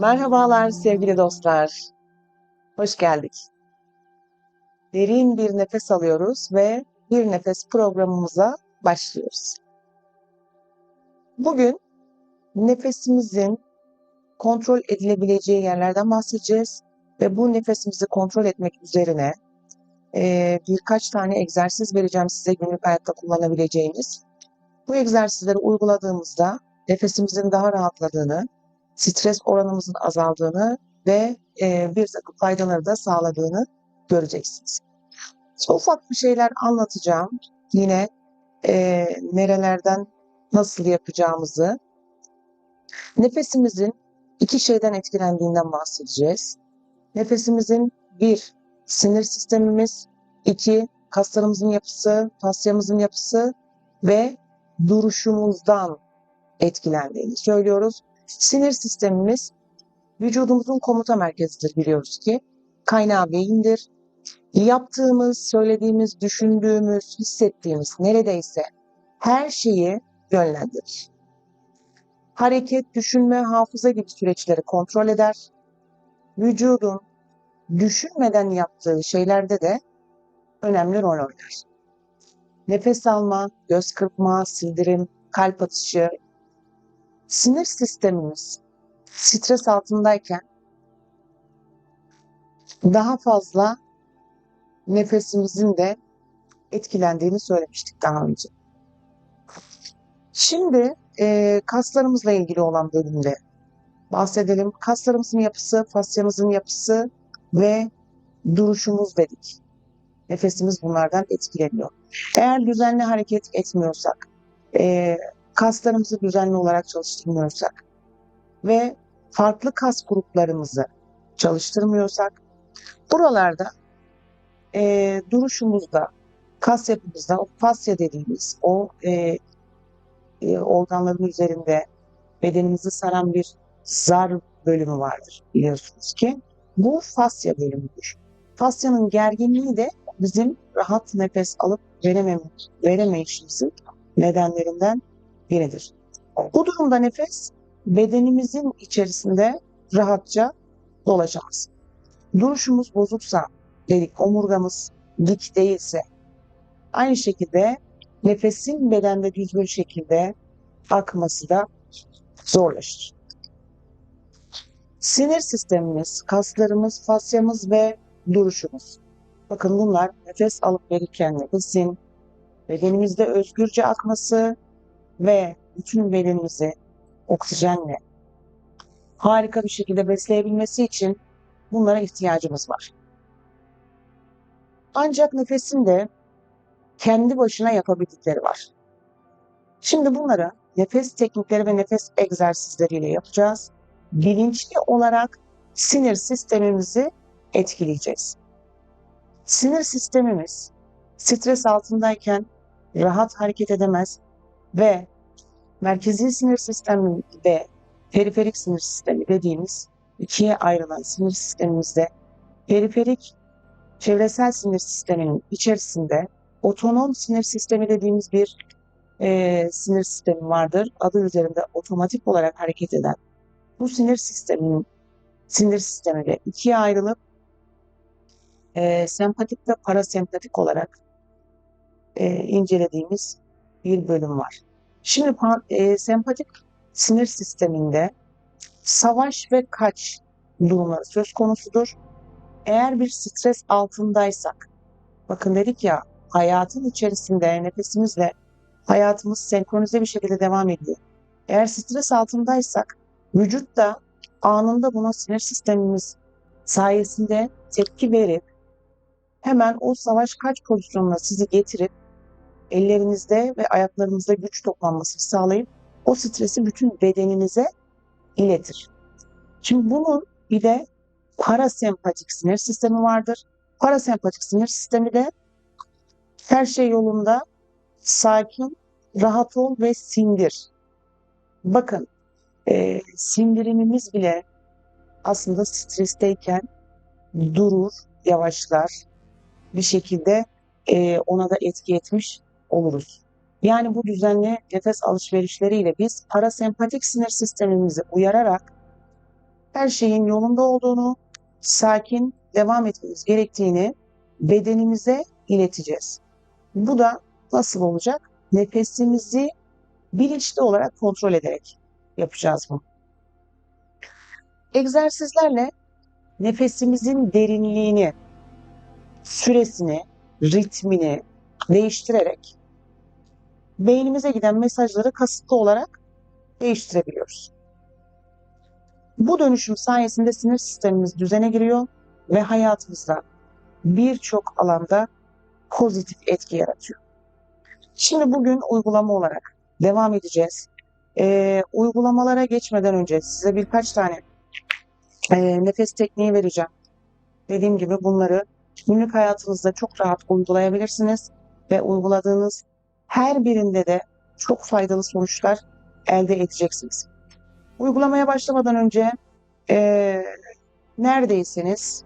Merhabalar sevgili dostlar. Hoş geldik. Derin bir nefes alıyoruz ve bir nefes programımıza başlıyoruz. Bugün nefesimizin kontrol edilebileceği yerlerden bahsedeceğiz ve bu nefesimizi kontrol etmek üzerine e, birkaç tane egzersiz vereceğim size günlük hayatta kullanabileceğiniz. Bu egzersizleri uyguladığımızda nefesimizin daha rahatladığını, stres oranımızın azaldığını ve e, bir takım faydaları da sağladığını göreceksiniz. Çok ufak bir şeyler anlatacağım. Yine e, nerelerden nasıl yapacağımızı. Nefesimizin iki şeyden etkilendiğinden bahsedeceğiz. Nefesimizin bir, sinir sistemimiz, iki, kaslarımızın yapısı, fasyamızın yapısı ve duruşumuzdan etkilendiğini söylüyoruz. Sinir sistemimiz vücudumuzun komuta merkezidir biliyoruz ki. Kaynağı beyindir. Yaptığımız, söylediğimiz, düşündüğümüz, hissettiğimiz neredeyse her şeyi yönlendirir. Hareket, düşünme, hafıza gibi süreçleri kontrol eder. Vücudun düşünmeden yaptığı şeylerde de önemli rol oynar. Nefes alma, göz kırpma, sindirim, kalp atışı, sinir sistemimiz stres altındayken daha fazla nefesimizin de etkilendiğini söylemiştik daha önce. Şimdi e, kaslarımızla ilgili olan bölümde bahsedelim. Kaslarımızın yapısı, fasyamızın yapısı ve duruşumuz dedik. Nefesimiz bunlardan etkileniyor. Eğer düzenli hareket etmiyorsak, e, kaslarımızı düzenli olarak çalıştırmıyorsak ve farklı kas gruplarımızı çalıştırmıyorsak buralarda e, duruşumuzda, kas yapımızda o fasya dediğimiz o e, e, organların üzerinde bedenimizi saran bir zar bölümü vardır biliyorsunuz ki. Bu fasya bölümüdür. Fasyanın gerginliği de bizim rahat nefes alıp veremem veremeyişimizin nedenlerinden biridir. Bu durumda nefes bedenimizin içerisinde rahatça dolaşamaz. Duruşumuz bozuksa, dedik omurgamız dik değilse, aynı şekilde nefesin bedende düzgün şekilde akması da zorlaşır. Sinir sistemimiz, kaslarımız, fasyamız ve duruşumuz. Bakın bunlar nefes alıp verirken nefesin bedenimizde özgürce akması ve bütün bedenimizi oksijenle harika bir şekilde besleyebilmesi için bunlara ihtiyacımız var. Ancak nefesin de kendi başına yapabildikleri var. Şimdi bunları nefes teknikleri ve nefes egzersizleriyle yapacağız. Bilinçli olarak sinir sistemimizi etkileyeceğiz. Sinir sistemimiz stres altındayken rahat hareket edemez ve merkezi sinir sistemi ve periferik sinir sistemi dediğimiz ikiye ayrılan sinir sistemimizde periferik çevresel sinir sisteminin içerisinde otonom sinir sistemi dediğimiz bir e, sinir sistemi vardır. Adı üzerinde otomatik olarak hareket eden bu sinir sisteminin sinir sistemi de ikiye ayrılıp e, sempatik ve parasempatik olarak e, incelediğimiz bir bölüm var. Şimdi e, sempatik sinir sisteminde savaş ve kaç durumları söz konusudur. Eğer bir stres altındaysak, bakın dedik ya hayatın içerisinde nefesimizle hayatımız senkronize bir şekilde devam ediyor. Eğer stres altındaysak vücut da anında buna sinir sistemimiz sayesinde tepki verip hemen o savaş kaç pozisyonuna sizi getirip ellerinizde ve ayaklarınızda güç toplanmasını sağlayıp o stresi bütün bedeninize iletir. Şimdi bunun bir de parasempatik sinir sistemi vardır. Parasempatik sinir sistemi de her şey yolunda sakin, rahat ol ve sindir. Bakın e, sindirimimiz bile aslında stresteyken durur, yavaşlar. Bir şekilde e, ona da etki etmiş oluruz. Yani bu düzenli nefes alışverişleriyle biz parasempatik sinir sistemimizi uyararak her şeyin yolunda olduğunu, sakin devam etmemiz gerektiğini bedenimize ileteceğiz. Bu da nasıl olacak? Nefesimizi bilinçli olarak kontrol ederek yapacağız bunu. Egzersizlerle nefesimizin derinliğini, süresini, ritmini değiştirerek beynimize giden mesajları kasıtlı olarak değiştirebiliyoruz. Bu dönüşüm sayesinde sinir sistemimiz düzene giriyor ve hayatımızda birçok alanda pozitif etki yaratıyor. Şimdi bugün uygulama olarak devam edeceğiz. Ee, uygulamalara geçmeden önce size birkaç tane e, nefes tekniği vereceğim. Dediğim gibi bunları günlük hayatınızda çok rahat uygulayabilirsiniz ve uyguladığınız her birinde de çok faydalı sonuçlar elde edeceksiniz. Uygulamaya başlamadan önce e, neredeyseniz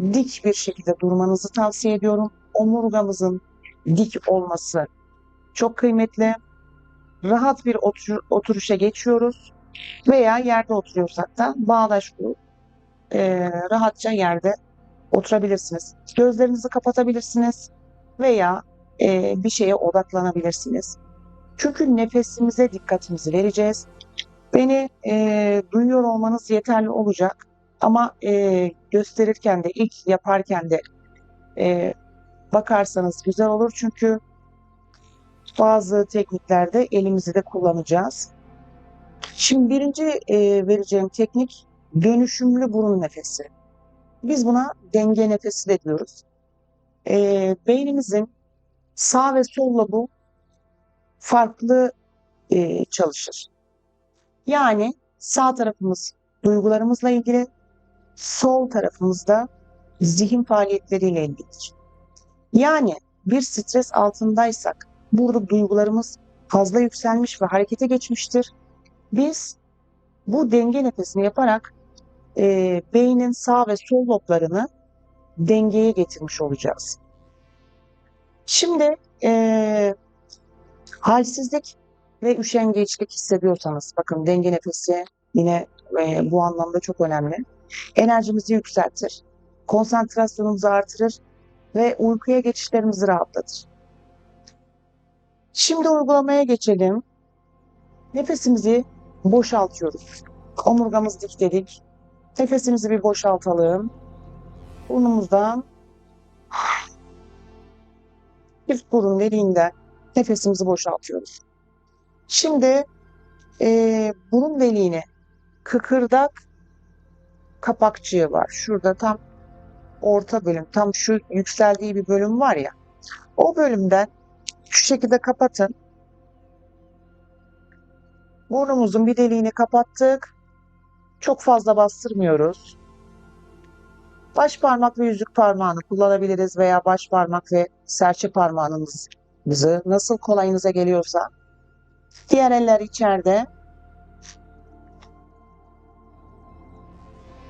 dik bir şekilde durmanızı tavsiye ediyorum. Omurgamızın dik olması çok kıymetli. Rahat bir otur, oturuşa geçiyoruz veya yerde oturuyorsak da bağdaş kurup e, rahatça yerde oturabilirsiniz. Gözlerinizi kapatabilirsiniz veya e, bir şeye odaklanabilirsiniz. Çünkü nefesimize dikkatimizi vereceğiz. Beni e, duyuyor olmanız yeterli olacak. Ama e, gösterirken de ilk yaparken de e, bakarsanız güzel olur. Çünkü bazı tekniklerde elimizi de kullanacağız. Şimdi birinci e, vereceğim teknik dönüşümlü burun nefesi. Biz buna denge nefesi de diyoruz. E, beynimizin sağ ve sol lobu farklı e, çalışır. Yani sağ tarafımız duygularımızla ilgili, sol tarafımızda zihin faaliyetleriyle ilgilidir. Yani bir stres altındaysak burada duygularımız fazla yükselmiş ve harekete geçmiştir. Biz bu denge nefesini yaparak e, beynin sağ ve sol loblarını dengeye getirmiş olacağız. Şimdi e, halsizlik ve üşengeçlik hissediyorsanız, bakın denge nefesi yine e, bu anlamda çok önemli. Enerjimizi yükseltir, konsantrasyonumuzu artırır ve uykuya geçişlerimizi rahatlatır. Şimdi uygulamaya geçelim. Nefesimizi boşaltıyoruz. Omurgamız dik dedik. Nefesimizi bir boşaltalım. Burnumuzdan üst burun deliğinden nefesimizi boşaltıyoruz. Şimdi e, burun deliğine kıkırdak kapakçığı var. Şurada tam orta bölüm, tam şu yükseldiği bir bölüm var ya. O bölümden şu şekilde kapatın. Burnumuzun bir deliğini kapattık. Çok fazla bastırmıyoruz. Baş parmak ve yüzük parmağını kullanabiliriz veya baş parmak ve serçe parmağınızı nasıl kolayınıza geliyorsa. Diğer eller içeride.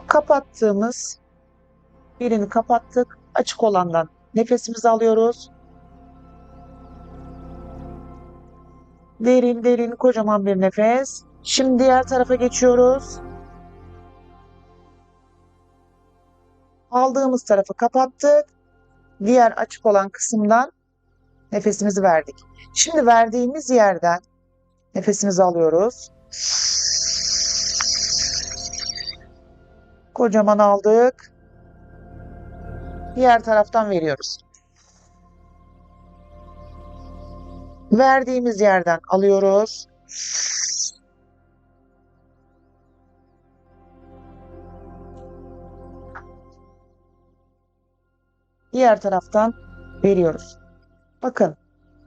Kapattığımız birini kapattık. Açık olandan nefesimizi alıyoruz. Derin derin kocaman bir nefes. Şimdi diğer tarafa geçiyoruz. Aldığımız tarafı kapattık. Diğer açık olan kısımdan nefesimizi verdik. Şimdi verdiğimiz yerden nefesimizi alıyoruz. Kocaman aldık. Diğer taraftan veriyoruz. Verdiğimiz yerden alıyoruz. Diğer taraftan veriyoruz. Bakın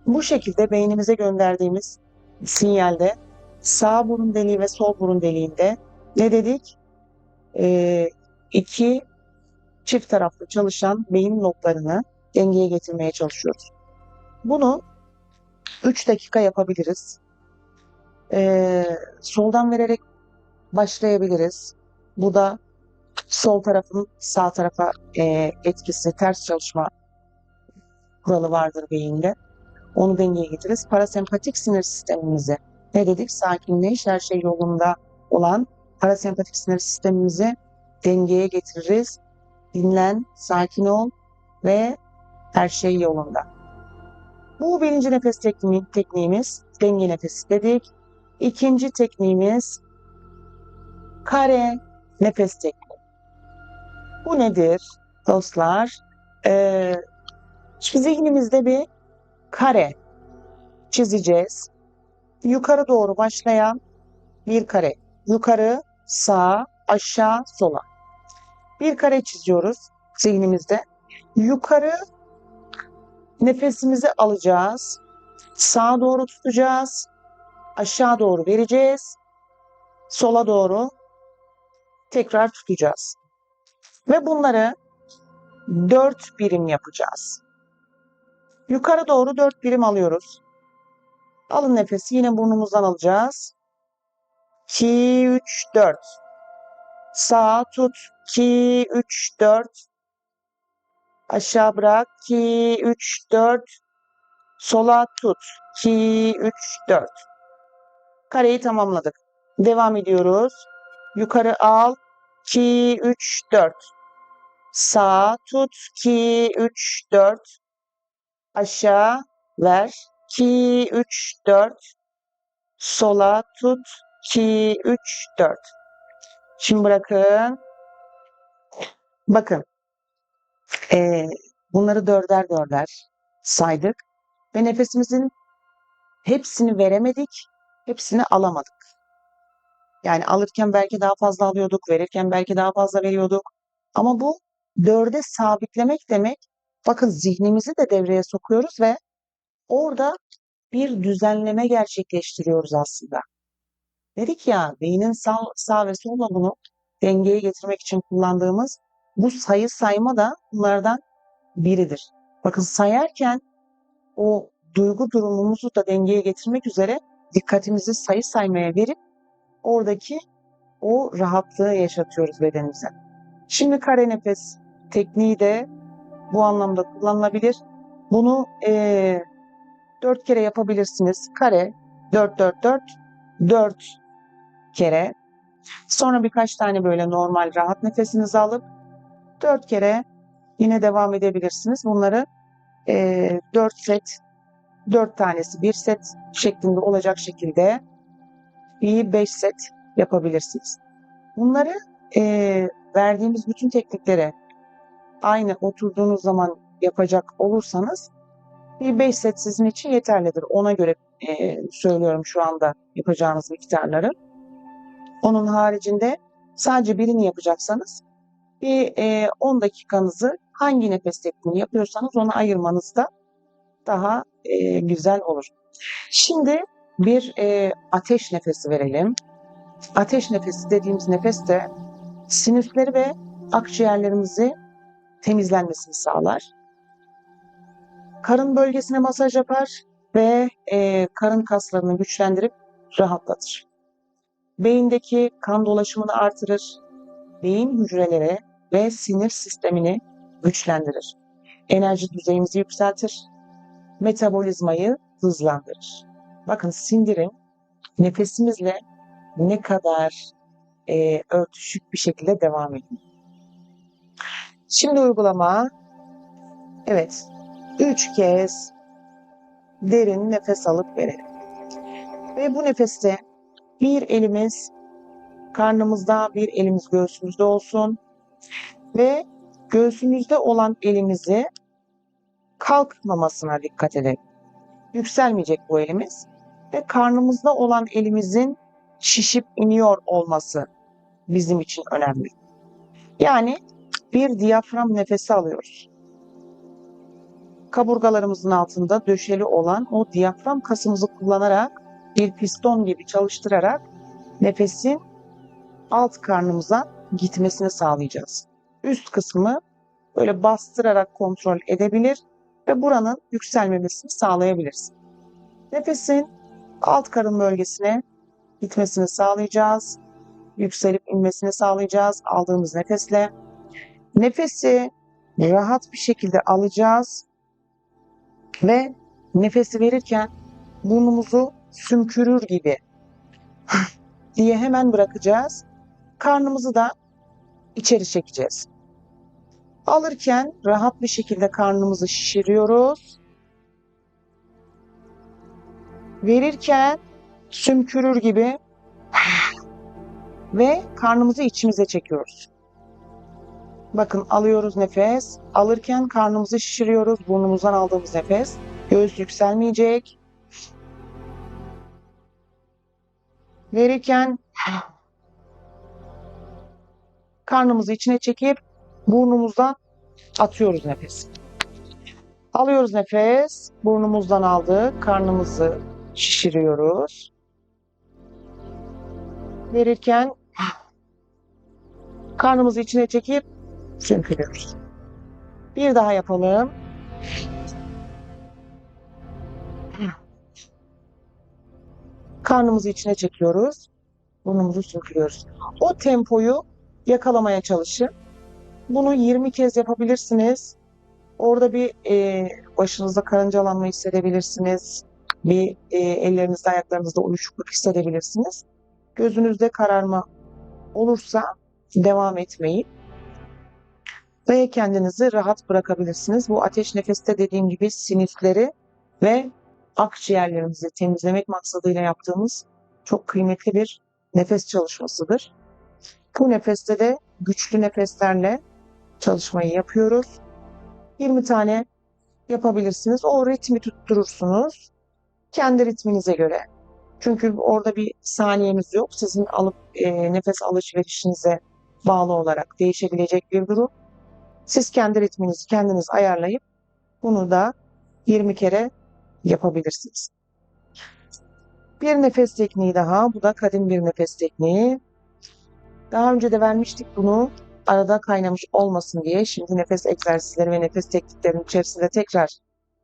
bu şekilde beynimize gönderdiğimiz sinyalde sağ burun deliği ve sol burun deliğinde ne dedik? Ee, iki çift taraflı çalışan beyin loblarını dengeye getirmeye çalışıyoruz. Bunu 3 dakika yapabiliriz. Ee, soldan vererek başlayabiliriz. Bu da sol tarafın sağ tarafa e, etkisi, ters çalışma kuralı vardır beyinde. Onu dengeye getiririz. Parasempatik sinir sistemimizi ne dedik? Sakinleş, her şey yolunda olan parasempatik sinir sistemimizi dengeye getiririz. Dinlen, sakin ol ve her şey yolunda. Bu birinci nefes tekniği, tekniğimiz denge nefesi dedik. İkinci tekniğimiz kare nefes tekniği. Bu nedir dostlar? Ee, zihnimizde bir kare çizeceğiz. Yukarı doğru başlayan bir kare. Yukarı, sağa, aşağı, sola. Bir kare çiziyoruz zihnimizde. Yukarı nefesimizi alacağız. Sağa doğru tutacağız. Aşağı doğru vereceğiz. Sola doğru tekrar tutacağız. Ve bunları dört birim yapacağız. Yukarı doğru dört birim alıyoruz. Alın nefesi yine burnumuzdan alacağız. 2, 3, 4. Sağa tut. 2, 3, 4. Aşağı bırak. 2, 3, 4. Sola tut. 2, 3, 4. Kareyi tamamladık. Devam ediyoruz. Yukarı al. 2, 3, 4. Sağa tut. 2, 3, 4. Aşağı ver. 2, 3, 4. Sola tut. 2, 3, 4. Şimdi bırakın. Bakın. Ee, bunları dörder dörder saydık. Ve nefesimizin hepsini veremedik. Hepsini alamadık. Yani alırken belki daha fazla alıyorduk. Verirken belki daha fazla veriyorduk. Ama bu dörde sabitlemek demek. Bakın zihnimizi de devreye sokuyoruz ve orada bir düzenleme gerçekleştiriyoruz aslında. Dedik ya beynin sağ, sağ ve solla bunu dengeye getirmek için kullandığımız bu sayı sayma da bunlardan biridir. Bakın sayarken o duygu durumumuzu da dengeye getirmek üzere dikkatimizi sayı saymaya verip oradaki o rahatlığı yaşatıyoruz bedenimize. Şimdi kare nefes tekniği de bu anlamda kullanılabilir. Bunu e, 4 kere yapabilirsiniz. Kare 4 4 4 4 kere. Sonra birkaç tane böyle normal rahat nefesinizi alıp 4 kere yine devam edebilirsiniz. Bunları e, 4 set 4 tanesi bir set şeklinde olacak şekilde bir 5 set yapabilirsiniz. Bunları e, verdiğimiz bütün tekniklere aynı oturduğunuz zaman yapacak olursanız bir 5 set sizin için yeterlidir. Ona göre e, söylüyorum şu anda yapacağınız miktarları. Onun haricinde sadece birini yapacaksanız bir e, 10 dakikanızı hangi nefes tekniğini yapıyorsanız ona ayırmanız da daha e, güzel olur. Şimdi bir e, ateş nefesi verelim. Ateş nefesi dediğimiz nefes de sinüsleri ve akciğerlerimizi temizlenmesini sağlar. Karın bölgesine masaj yapar ve e, karın kaslarını güçlendirip rahatlatır. Beyindeki kan dolaşımını artırır, beyin hücreleri ve sinir sistemini güçlendirir. Enerji düzeyimizi yükseltir, metabolizmayı hızlandırır. Bakın sindirim nefesimizle ne kadar e, örtüşük bir şekilde devam ediyor. Şimdi uygulama. Evet. Üç kez derin nefes alıp verelim. Ve bu nefeste bir elimiz karnımızda, bir elimiz göğsümüzde olsun. Ve göğsümüzde olan elimizi kalkmamasına dikkat edelim. Yükselmeyecek bu elimiz. Ve karnımızda olan elimizin şişip iniyor olması bizim için önemli. Yani bir diyafram nefesi alıyoruz. Kaburgalarımızın altında döşeli olan o diyafram kasımızı kullanarak bir piston gibi çalıştırarak nefesin alt karnımıza gitmesini sağlayacağız. Üst kısmı böyle bastırarak kontrol edebilir ve buranın yükselmemesini sağlayabiliriz. Nefesin alt karın bölgesine gitmesini sağlayacağız. Yükselip inmesini sağlayacağız aldığımız nefesle. Nefesi rahat bir şekilde alacağız ve nefesi verirken burnumuzu sümkürür gibi diye hemen bırakacağız karnımızı da içeri çekeceğiz. Alırken rahat bir şekilde karnımızı şişiriyoruz. Verirken sümkürür gibi ve karnımızı içimize çekiyoruz. Bakın alıyoruz nefes. Alırken karnımızı şişiriyoruz. Burnumuzdan aldığımız nefes. Göğüs yükselmeyecek. Verirken karnımızı içine çekip burnumuzdan atıyoruz nefes. Alıyoruz nefes. Burnumuzdan aldık. Karnımızı şişiriyoruz. Verirken karnımızı içine çekip sümkürüyoruz. Bir daha yapalım. Karnımızı içine çekiyoruz. Burnumuzu sümkürüyoruz. O tempoyu yakalamaya çalışın. Bunu 20 kez yapabilirsiniz. Orada bir e, başınızda karıncalanma hissedebilirsiniz. Bir e, ellerinizde ayaklarınızda uyuşukluk hissedebilirsiniz. Gözünüzde kararma olursa devam etmeyin ve kendinizi rahat bırakabilirsiniz. Bu ateş nefeste dediğim gibi sinüsleri ve akciğerlerimizi temizlemek maksadıyla yaptığımız çok kıymetli bir nefes çalışmasıdır. Bu nefeste de güçlü nefeslerle çalışmayı yapıyoruz. 20 tane yapabilirsiniz. O ritmi tutturursunuz. Kendi ritminize göre. Çünkü orada bir saniyemiz yok. Sizin alıp e, nefes alışverişinize bağlı olarak değişebilecek bir durum. Siz kendi ritminizi kendiniz ayarlayıp bunu da 20 kere yapabilirsiniz. Bir nefes tekniği daha. Bu da kadim bir nefes tekniği. Daha önce de vermiştik bunu. Arada kaynamış olmasın diye. Şimdi nefes egzersizleri ve nefes tekniklerinin içerisinde tekrar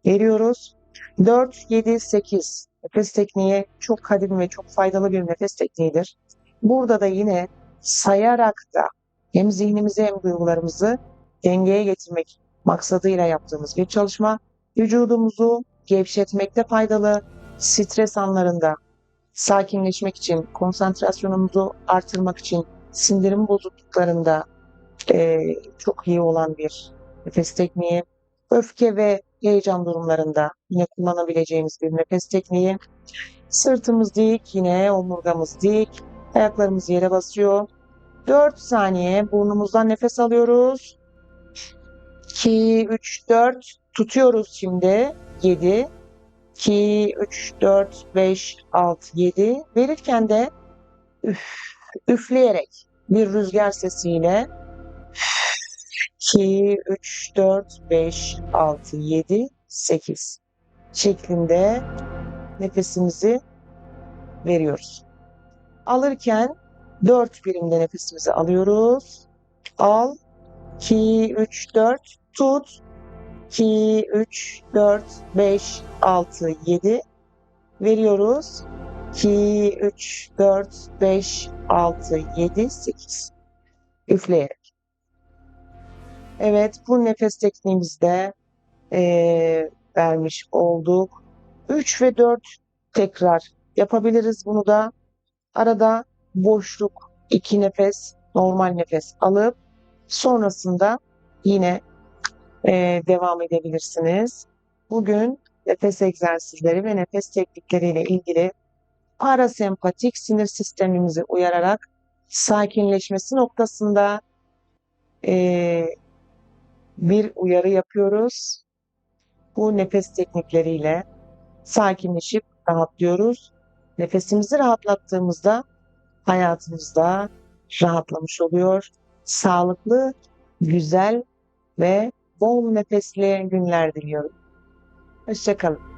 veriyoruz. 4, 7, 8 nefes tekniği çok kadim ve çok faydalı bir nefes tekniğidir. Burada da yine sayarak da hem zihnimizi hem duygularımızı dengeye getirmek maksadıyla yaptığımız bir çalışma. Vücudumuzu gevşetmekte faydalı, stres anlarında sakinleşmek için, konsantrasyonumuzu artırmak için, sindirim bozukluklarında e, çok iyi olan bir nefes tekniği. Öfke ve heyecan durumlarında yine kullanabileceğimiz bir nefes tekniği. Sırtımız dik, yine omurgamız dik, ayaklarımız yere basıyor. 4 saniye burnumuzdan nefes alıyoruz. 2, 3, 4 tutuyoruz şimdi. 7, 2, 3, 4, 5, 6, 7 verirken de üf, üfleyerek bir rüzgar sesiyle 2, 3, 4, 5, 6, 7, 8 şeklinde nefesimizi veriyoruz. Alırken 4 birimde nefesimizi alıyoruz. Al, 2, 3, 4, tut. 2, 3, 4, 5, 6, 7 veriyoruz. 2, 3, 4, 5, 6, 7, 8. Üfleyerek. Evet bu nefes tekniğimizde e, vermiş olduk. 3 ve 4 tekrar yapabiliriz bunu da. Arada boşluk, iki nefes, normal nefes alıp sonrasında yine e, devam edebilirsiniz. Bugün nefes egzersizleri ve nefes teknikleriyle ilgili parasempatik sinir sistemimizi uyararak sakinleşmesi noktasında e, bir uyarı yapıyoruz. Bu nefes teknikleriyle sakinleşip rahatlıyoruz. Nefesimizi rahatlattığımızda hayatımızda rahatlamış oluyor. Sağlıklı, güzel ve bol nefesli günler diliyorum. Hoşçakalın.